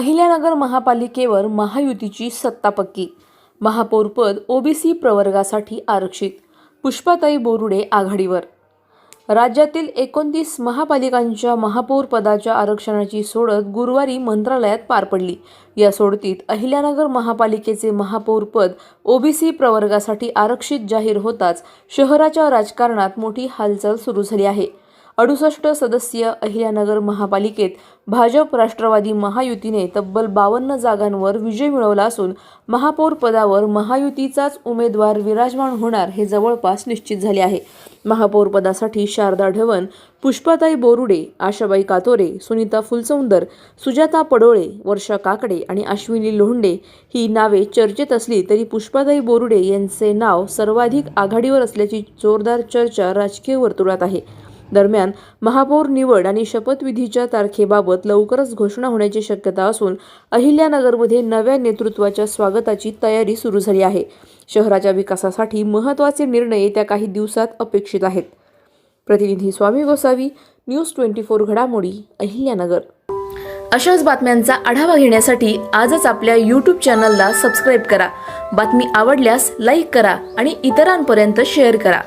अहिल्यानगर महापालिकेवर महायुतीची सत्ता पक्की. महापौरपद ओबीसी प्रवर्गासाठी आरक्षित. पुष्पाताई बोरुडे आघाडीवर. राज्यातील एकोणतीस महापालिकांच्या महापौर पदाच्या आरक्षणाची सोडत गुरुवारी मंत्रालयात पार पडली. या सोडतीत अहिल्यानगर महापालिकेचे महापौरपद ओबीसी प्रवर्गासाठी आरक्षित जाहीर होताच शहराच्या राजकारणात मोठी हालचाल सुरू झाली आहे. अडुसष्ट सदस्यीय अहिल्यानगर महापालिकेत भाजप राष्ट्रवादी महायुतीने तब्बल बावन्न जागांवर विजय मिळवला असून महापौर पदावर महायुतीचाच उमेदवार विराजमान होणार हे जवळपास निश्चित झाले आहे. महापौर पदासाठी शारदा ढवण पुष्पाताई बोरुडे आशाबाई कातोरे सुनीता फुलसौंदर सुजाता पडोळे वर्षा काकडे आणि अश्विनी लोंढे ही नावे चर्चेत असली तरी पुष्पाताई बोरुडे यांचे नाव सर्वाधिक आघाडीवर असल्याची जोरदार चर्चा राजकीय वर्तुळात आहे. दरम्यान महापौर निवड आणि शपथविधीच्या तारखेबाबत लवकरच घोषणा होण्याची शक्यता असून अहिल्यानगरमध्ये नव्या नेतृत्वाच्या स्वागताची तयारी सुरू झाली आहे. शहराच्या विकासासाठी महत्त्वाचे निर्णय येत्या काही दिवसात अपेक्षित आहेत. प्रतिनिधी Swami Gosavi news twenty four घडामोडी अहिल्यानगर. अशाच बातम्यांचा आढावा घेण्यासाठी आजच आपल्या यूट्यूब चॅनलला सबस्क्राईब करा. बातमी आवडल्यास लाईक करा आणि इतरांपर्यंत शेअर करा.